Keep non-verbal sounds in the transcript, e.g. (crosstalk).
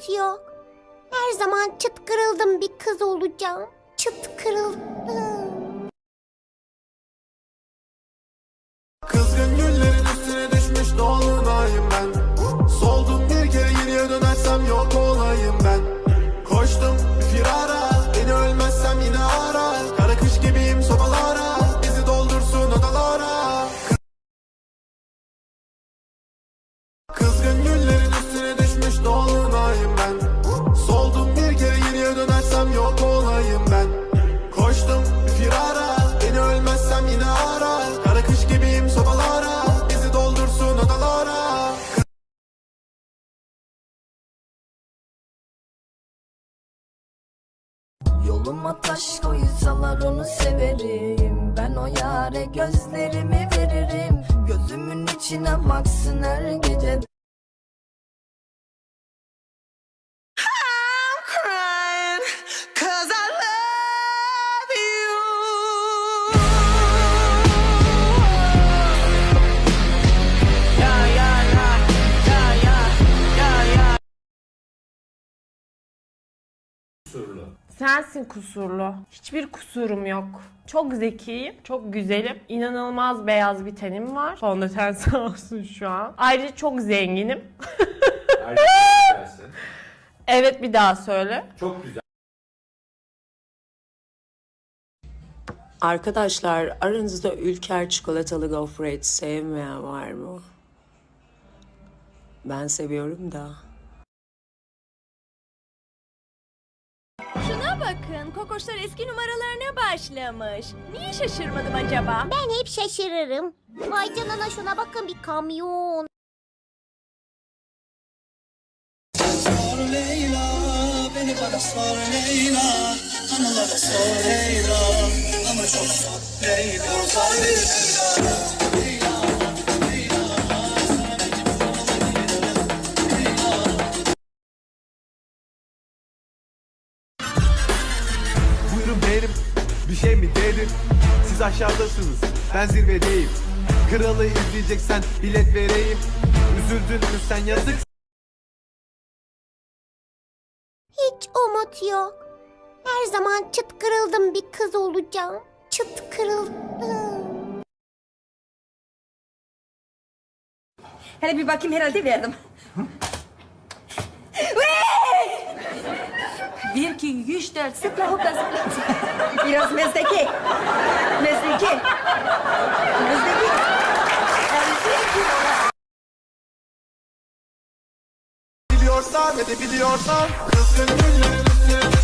umut yok. Her zaman çıt kırıldım bir kız olacağım. Çıt kırıldım. Yoluma taş koysalar onu severim. Ben o yare gözlerimi veririm. Gözümün içine baksın her gece Sensin kusurlu. Hiçbir kusurum yok. Çok zekiyim, çok güzelim. İnanılmaz beyaz bir tenim var. Fondöten (laughs) sağ olsun şu an. Ayrıca çok zenginim. (laughs) Evet bir daha söyle. Çok güzel. Arkadaşlar aranızda ülker çikolatalı gofret sevmeyen var mı? Ben seviyorum da. Bakın, kokoşlar eski numaralarına başlamış. Niye şaşırmadım acaba? Ben hep şaşırırım. Vay canına şuna bakın bir kamyon. Sor Leyla, beni bana sor Leyla Anılara sor Leyla, ama çok sor Leyla Sor Leyla bir şey mi dedim Siz aşağıdasınız ben zirvedeyim Kralı izleyeceksen bilet vereyim Üzüldün mü sen yazık Hiç umut yok. Her zaman çıt kırıldım bir kız olacağım. Çıt kırıldım. Hele bir bakayım herhalde verdim. bir, iki, üç, dört, zıpla hopla zıpla. Biraz. Mezdeki. Mezdeki. Mezdeki. Biliyorsan ve de biliyorsan Kızgın güllerin üstüne